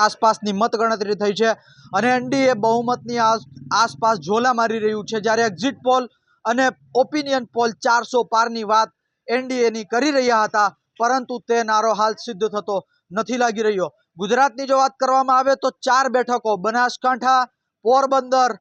આસપાસની મતગણતરી થઈ છે. અને એનડીએ બહુમતની આસ- આસપાસ ઝોલા મારી રહ્યું છે. જ્યારે એક્ઝિટ પોલ અને ઓપિનિયન પોલ ચારસો પારની વાત એનડીએની કરી રહ્યા હતા. પરંતુ તે નારો હાલ સિદ્ધ થતો નથી લાગી રહ્યો. ગુજરાતની જો વાત કરવામાં આવે તો ચાર બેઠકો, બનાસકાંઠા, પોરબંદર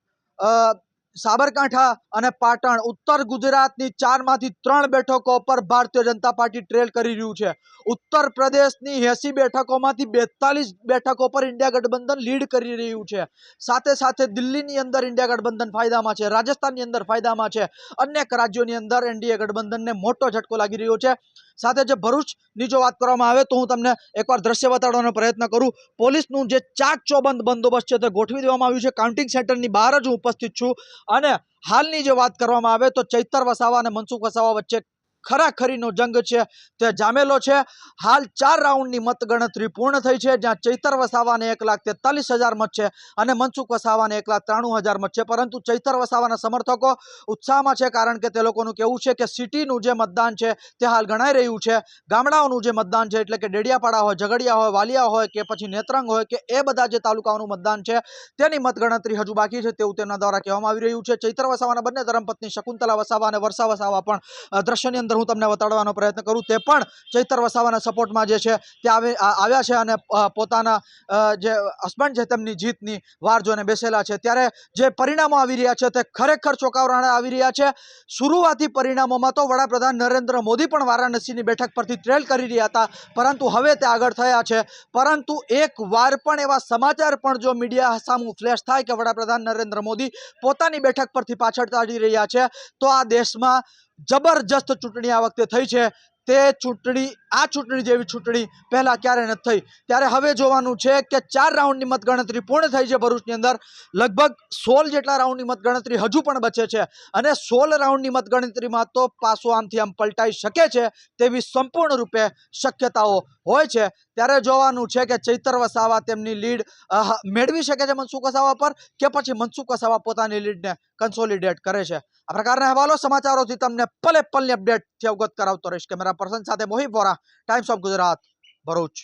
સાબરકાંઠા અને પાટણ, ઉત્તર ગુજરાતની ચારમાંથી ત્રણ બેઠકો પર ભારતીય જનતા પાર્ટી ટ્રેલ કરી રહ્યું છે. ઉત્તર પ્રદેશની એસી બેઠકોમાંથી બેતાલીસ બેઠકો પર ઇન્ડિયા ગઠબંધન લીડ કરી રહ્યું છે. સાથે સાથે દિલ્હીની અંદર ઇન્ડિયા ગઠબંધન ફાયદામાં છે, રાજસ્થાનની અંદર ફાયદામાં છે. અનેક રાજ્યોની અંદર એનડીએ ગઠબંધનને મોટો ઝટકો લાગી રહ્યો છે. સાથે જે ભરૂચની જો વાત કરવામાં આવે તો હું તમને એકવાર દ્રશ્ય બતાડવાનો પ્રયત્ન કરું. પોલીસનું જે ચાક ચોબંધ બંદોબસ્ત છે તે ગોઠવી દેવામાં આવ્યું છે. કાઉન્ટિંગ સેન્ટરની બહાર જ હું ઉપસ્થિત છું. અને હાલની જે વાત કરવામાં આવે તો ચૈતર વસાવા અને મનસુખ વસાવા વચ્ચે ખરાખરીનો જંગ છે. તે જામેલો છે. હાલ ચાર રાઉન્ડની મતગણતરી પૂર્ણ થઈ છે, જ્યાં ચૈતર વસાવાને એક લાખ તેતાલીસ હજાર મત છે અને મનસુખ વસાવાને એક લાખ ત્રાણું હજાર મત છે. પરંતુ ચૈતર વસાવાના સમર્થકો ઉત્સાહમાં છે કારણ કે તે લોકોનું કહેવું છે કે સિટીનું જે મતદાન છે તે હાલ ગણાઈ રહ્યું છે. ગામડાઓનું જે મતદાન છે, એટલે કે ડેડિયાપાડા હોય, ઝઘડિયા હોય, વાલિયા હોય કે પછી નેત્રંગ હોય કે એ બધા જે તાલુકાઓનું મતદાન છે તેની મતગણતરી હજુ બાકી છે તેવું તેમના દ્વારા કહેવામાં આવી રહ્યું છે. ચૈતર વસાવાના બંને ધર્મપત્ની શકુંતલા વસાવા અને વર્ષા વસાવા પણ દ્રશ્યની અંદર હું તમને બતાડવાનો પ્રયત્ન કરું તે પણ ચૈતર વસાવાના સપોર્ટમાં જે છે તે આવે આવ્યા છે અને પોતાના જે હસબન્ડ છે તેમની જીતની વાર જોઈને બેસેલા છે. ત્યારે જે પરિણામો આવી રહ્યા છે તે ખરેખર ચોંકાવનારા આવી રહ્યા છે. શરૂઆતી પરિણામોમાં તો વડાપ્રધાન નરેન્દ્ર મોદી પણ વારાણસીની બેઠક પરથી ટ્રેલ કરી રહ્યા હતા. પરંતુ હવે તે આગળ થયા છે. પરંતુ એક વાર પણ એવા સમાચાર પણ જો મીડિયા સામું ફ્લેશ થાય કે વડાપ્રધાન નરેન્દ્ર મોદી પોતાની બેઠક પરથી પાછળ ચાલી રહ્યા છે, તો આ દેશમાં જબરજસ્ત ચૂંટણી આ વખતે થઈ છે. તે ચૂંટણી, આ ચૂંટણી જેવી ચૂંટણી પહેલા ક્યારે નથી થઈ? ત્યારે હવે જોવાનું છે કે ચાર રાઉન્ડની મતગણતરી પૂર્ણ થઈ છે ભરૂચની અંદર. લગભગ સોળ જેટલા રાઉન્ડની મતગણતરી હજુ પણ બચે છે. અને સોળ રાઉન્ડની મતગણતરીમાં તો પાસો આમથી આમ પલટાઈ શકે છે તેવી સંપૂર્ણ રૂપે શક્યતાઓ હોય છે. ત્યારે જોવાનું છે કે ચૈતર વસાવા તેમની લીડ મેળવી શકે છે મનસુખ વસાવા પર કે પછી મનસુખ વસાવા પોતાની લીડને કન્સોલિડેટ કરે છે? આ પ્રકારના અહેવાલો સમાચારોથી તમને પલે પલની અપડેટથી અવગત કરાવતો રહીશ કેમેરા પર્સન સાથે મોહિત વોરા ટાઈમ્સ ઓફ ગુજરાત ભરૂચ.